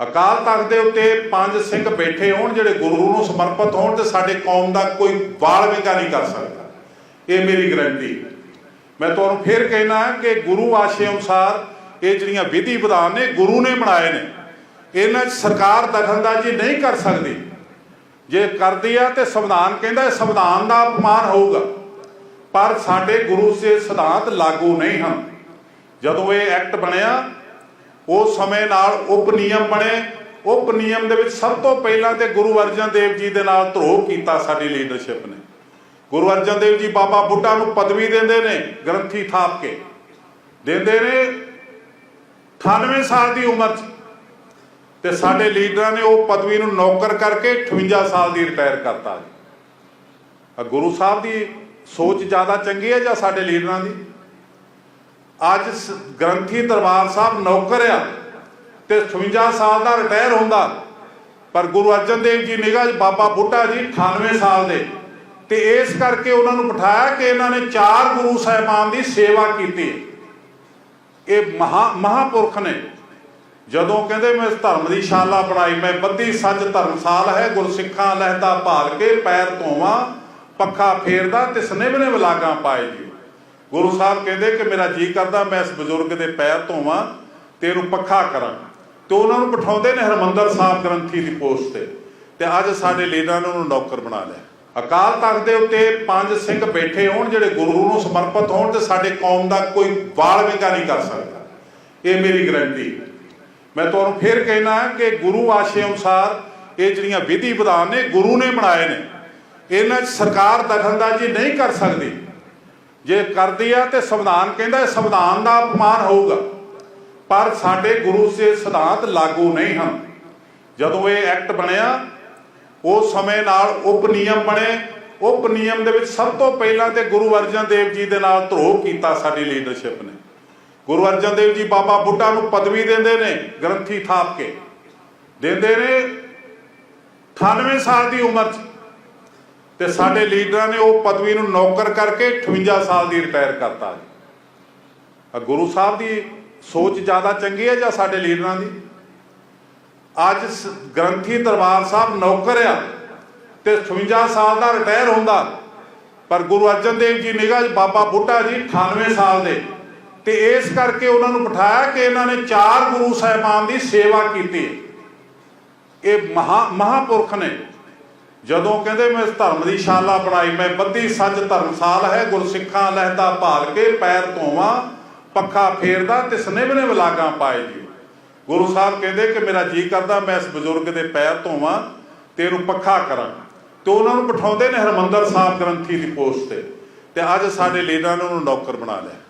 ਅਕਾਲ ਤਖਤ ਦੇ ਉੱਤੇ ਪੰਜ ਸਿੰਘ ਬੈਠੇ ਹੋਣ, ਜਿਹੜੇ ਗੁਰੂ ਨੂੰ ਸਮਰਪਿਤ ਹੋਣ ਤੇ ਸਾਡੇ ਕੌਮ ਦਾ ਕੋਈ ਵਾਲ ਵਿੰਗਾ ਨਹੀਂ ਕਰ ਸਕਦਾ। ਇਹ ਮੇਰੀ ਗਰੰਟੀ ਮੈਂ ਤੁਹਾਨੂੰ ਫੇਰ ਕਹਿਣਾ ਕਿ ਗੁਰੂ ਆਸ਼ੇ ਅਨੁਸਾਰ ਇਹ ਜਿਹੜੀਆਂ ਵਿਧੀ ਵਿਧਾਨ ਨੇ, ਗੁਰੂ ਨੇ ਬਣਾਏ ਨੇ, ਇਹਨਾਂ 'ਚ ਸਰਕਾਰ ਦਖਲਅੰਦਾਜ਼ੀ ਨਹੀਂ ਕਰ ਸਕਦੀ। ਜੇ ਕਰਦੀ ਆ ਤੇ ਸੰਵਿਧਾਨ ਕਹਿੰਦਾ ਸੰਵਿਧਾਨ ਦਾ ਅਪਮਾਨ ਹੋਊਗਾ। ਪਰ ਸਾਡੇ ਗੁਰੂ ਸੇ ਸਿਧਾਂਤ ਲਾਗੂ ਨਹੀਂ ਹਨ। ਜਦੋਂ ਇਹ ਐਕਟ ਬਣਿਆ ਉਹ ਸਮੇਂ ਨਾਲ ਉਪ ਨਿਯਮ ਬਣੇ। ਉਪ ਨਿਯਮ ਦੇ ਵਿੱਚ ਸਭ ਤੋਂ ਪਹਿਲਾਂ ਤੇ ਗੁਰੂ ਅਰਜਨ ਦੇਵ ਜੀ ਦੇ ਨਾਲ ਧਰੋਹ ਕੀਤਾ ਸਾਡੀ ਲੀਡਰਸ਼ਿਪ ਨੇ। ਗੁਰੂ ਅਰਜਨ ਦੇਵ ਜੀ ਬਾਬਾ ਬੁੱਢਾ ਨੂੰ ਪਦਵੀ ਦਿੰਦੇ ਨੇ, ਗ੍ਰੰਥੀ ਥਾਪ ਕੇ। ਦਿੰਦੇ ਨੇ 98 ਸਾਲ ਦੀ ਉਮਰ 'ਚ। ਤੇ ਸਾਡੇ ਲੀਡਰਾਂ ਨੇ ਉਹ ਪਦਵੀ ਨੂੰ ਨੌਕਰ ਕਰਕੇ 58 ਸਾਲ ਦੀ ਰਿਟਾਇਰ ਕਰਤਾ ਆ ਗੁਰੂ ਸਾਹਿਬ ਦੀ ਸੋਚ ਜ਼ਿਆਦਾ ਚੰਗੀ ਹੈ ਜਾਂ ਸਾਡੇ ਲੀਡਰਾਂ ਦੀ? ਅੱਜ ਗ੍ਰੰਥੀ ਦਰਬਾਰ ਸਾਹਿਬ ਨੌਕਰ ਆ ਤੇ 58 ਸਾਲ ਦਾ ਰਿਟਾਇਰ ਹੁੰਦਾ। ਪਰ ਗੁਰੂ ਅਰਜਨ ਦੇਵ ਜੀ ਨਿਗਾਹ ਬਾਬਾ ਬੁੱਢਾ ਜੀ 98 ਸਾਲ ਦੇ। ਤੇ ਇਸ ਕਰਕੇ ਉਹਨਾਂ ਨੂੰ ਬਿਠਾਇਆ ਕਿ ਇਹਨਾਂ ਨੇ ਚਾਰ ਗੁਰੂ ਸਾਹਿਬਾਨ ਦੀ ਸੇਵਾ ਕੀਤੀ। ਇਹ ਮਹਾ, ਮਹਾਪੁਰਖ ਨੇ। ਜਦੋਂ ਕਹਿੰਦੇ ਮੈਂ ਇਸ ਧਰਮ ਦੀ ਸ਼ਾਲਾ ਬਣਾਈ, ਮੈਂ ਬੱਧੀ ਸੱਚ ਧਰਮਸਾਲ ਹੈ, ਗੁਰਸਿੱਖਾਂ ਲਹਿਦਾ ਭਾਲ ਕੇ ਪੈਰ ਧੋਵਾਂ, ਪੱਖਾ ਫੇਰਦਾ ਤੇ ਸਨੇਵਨੇ ਵਲਾਗਾਂ ਪਾਏ ਜੀ। ਗੁਰੂ ਸਾਹਿਬ ਕਹਿੰਦੇ ਕਿ ਮੇਰਾ ਜੀ ਕਰਦਾ, ਮੈਂ ਇਸ ਬਜ਼ੁਰਗ ਦੇ ਪੈਰ ਧੋਵਾਂ ਤੇ ਇਹਨੂੰ ਪੱਖਾ ਕਰਾਂ। ਤੇ ਉਹਨਾਂ ਨੂੰ ਬਿਠਾਉਂਦੇ ਨੇ ਹਰਮੰਦਰ ਸਾਹਿਬ ਗ੍ਰੰਥੀ ਦੀ ਪੋਸਟ ਤੇ। ਤੇ ਅੱਜ ਸਾਡੇ ਲੀਡਰਾਂ ਨੇ ਉਹਨੂੰ ਨੌਕਰ ਬਣਾ ਲਿਆ। ਅਕਾਲ ਤਖਤ ਦੇ ਉੱਤੇ ਪੰਜ ਸਿੰਘ ਬੈਠੇ ਹੋਣ, ਜਿਹੜੇ ਗੁਰੂ ਨੂੰ ਸਮਰਪਿਤ ਹੋਣ ਤੇ ਸਾਡੇ ਕੌਮ ਦਾ ਕੋਈ ਵਾਲ ਵਿੰਗਾ ਨਹੀਂ ਕਰ ਸਕਦਾ। ਇਹ ਮੇਰੀ ਗਰੰਟੀ ਮੈਂ ਤੁਹਾਨੂੰ ਫੇਰ ਕਹਿਣਾ ਕਿ ਗੁਰੂ ਆਸ਼ੇ ਅਨੁਸਾਰ ਇਹ ਜਿਹੜੀਆਂ ਵਿਧੀ ਵਿਧਾਨ ਨੇ ਗੁਰੂ ਨੇ ਬਣਾਏ ਨੇ, ਇਹਨਾਂ 'ਚ ਸਰਕਾਰ ਦਖਲਅੰਦਾਜ਼ੀ ਨਹੀਂ ਕਰ ਸਕਦੀ। ਜੇ ਕਰਦੀ ਆ ਤੇ ਸੰਵਿਧਾਨ ਕਹਿੰਦਾ ਇਹ ਸੰਵਿਧਾਨ ਦਾ ਅਪਮਾਨ ਹੋਊਗਾ। ਪਰ ਸਾਡੇ ਗੁਰੂ ਸੇ ਸਿਧਾਂਤ ਲਾਗੂ ਨਹੀਂ ਹਨ। ਜਦੋਂ ਇਹ ਐਕਟ ਬਣਿਆ, ਉਸ ਸਮੇਂ ਨਾਲ ਉਪ ਨਿਯਮ ਬਣੇ। ਉਪ ਨਿਯਮ ਦੇ ਵਿੱਚ ਸਭ ਤੋਂ ਪਹਿਲਾਂ ਤੇ ਗੁਰੂ ਅਰਜਨ ਦੇਵ ਜੀ ਦੇ ਨਾਲ ਧਰੋਹ ਕੀਤਾ ਸਾਡੀ ਲੀਡਰਸ਼ਿਪ ਨੇ। ਗੁਰੂ ਅਰਜਨ ਦੇਵ ਜੀ ਬਾਬਾ ਬੁੱਢਾ ਨੂੰ ਪਦਵੀ ਦਿੰਦੇ ਨੇ, ਗ੍ਰੰਥੀ ਥਾਪ ਕੇ। ਦਿੰਦੇ ਨੇ 98 ਸਾਲ ਦੀ ਉਮਰ 'ਚ। ਤੇ ਸਾਡੇ ਲੀਡਰਾਂ ਨੇ ਉਹ ਪਦਵੀ ਨੂੰ ਨੌਕਰ ਕਰਕੇ 58 ਸਾਲ ਦੀ ਰਿਟਾਇਰ ਕਰਤਾ ਆ ਗੁਰੂ ਸਾਹਿਬ ਦੀ ਸੋਚ ਜ਼ਿਆਦਾ ਚੰਗੀ ਹੈ ਜਾਂ ਸਾਡੇ ਲੀਡਰਾਂ ਦੀ? ਅੱਜ ਗ੍ਰੰਥੀ ਦਰਬਾਰ ਸਾਹਿਬ ਨੌਕਰ ਆ ਤੇ 58 ਸਾਲ ਦਾ ਰਿਟਾਇਰ ਹੁੰਦਾ। ਪਰ ਗੁਰੂ ਅਰਜਨ ਦੇਵ ਜੀ ਨਿਗਾਹ ਬਾਬਾ ਬੁੱਢਾ ਜੀ 98 ਸਾਲ ਦੇ। ਤੇ ਇਸ ਕਰਕੇ ਉਹਨਾਂ ਨੂੰ ਬਿਠਾਇਆ ਕਿ ਇਹਨਾਂ ਨੇ ਚਾਰ ਗੁਰੂ ਸਾਹਿਬਾਨ ਦੀ ਸੇਵਾ ਕੀਤੀ। ਇਹ ਮਹਾ ਮਹਾਪੁਰਖ ਨੇ। ਜਦੋਂ ਕਹਿੰਦੇ ਮੈਂ ਇਸ ਧਰਮ ਦੀ ਸ਼ਾਲਾ ਬਣਾਈ, ਮੈਂ ਬੱਧੀ ਸੱਚ ਧਰਮਸਾਲ ਹੈ, ਗੁਰਸਿੱਖਾਂ ਲਹਿਦਾ ਭਾਲ ਕੇ ਪੈਰ ਧੋਵਾਂ, ਪੱਖਾ ਫੇਰਦਾ ਤੇ ਸਨੇਵਨੇ ਵਲਾਗਾਂ ਪਾਏ ਜੀ। ਗੁਰੂ ਸਾਹਿਬ ਕਹਿੰਦੇ ਕਿ ਮੇਰਾ ਜੀ ਕਰਦਾ, ਮੈਂ ਇਸ ਬਜ਼ੁਰਗ ਦੇ ਪੈਰ ਧੋਵਾਂ ਤੇ ਇਹਨੂੰ ਪੱਖਾ ਕਰਾਂ। ਤੇ ਉਹਨਾਂ ਨੂੰ ਬਿਠਾਉਂਦੇ ਨੇ ਹਰਮੰਦਰ ਸਾਹਿਬ ਗ੍ਰੰਥੀ ਦੀ ਪੋਸਟ ਤੇ। ਤੇ ਅੱਜ ਸਾਡੇ ਲੀਡਰਾਂ ਨੇ ਉਹਨੂੰ ਨੌਕਰ ਬਣਾ ਲਿਆ।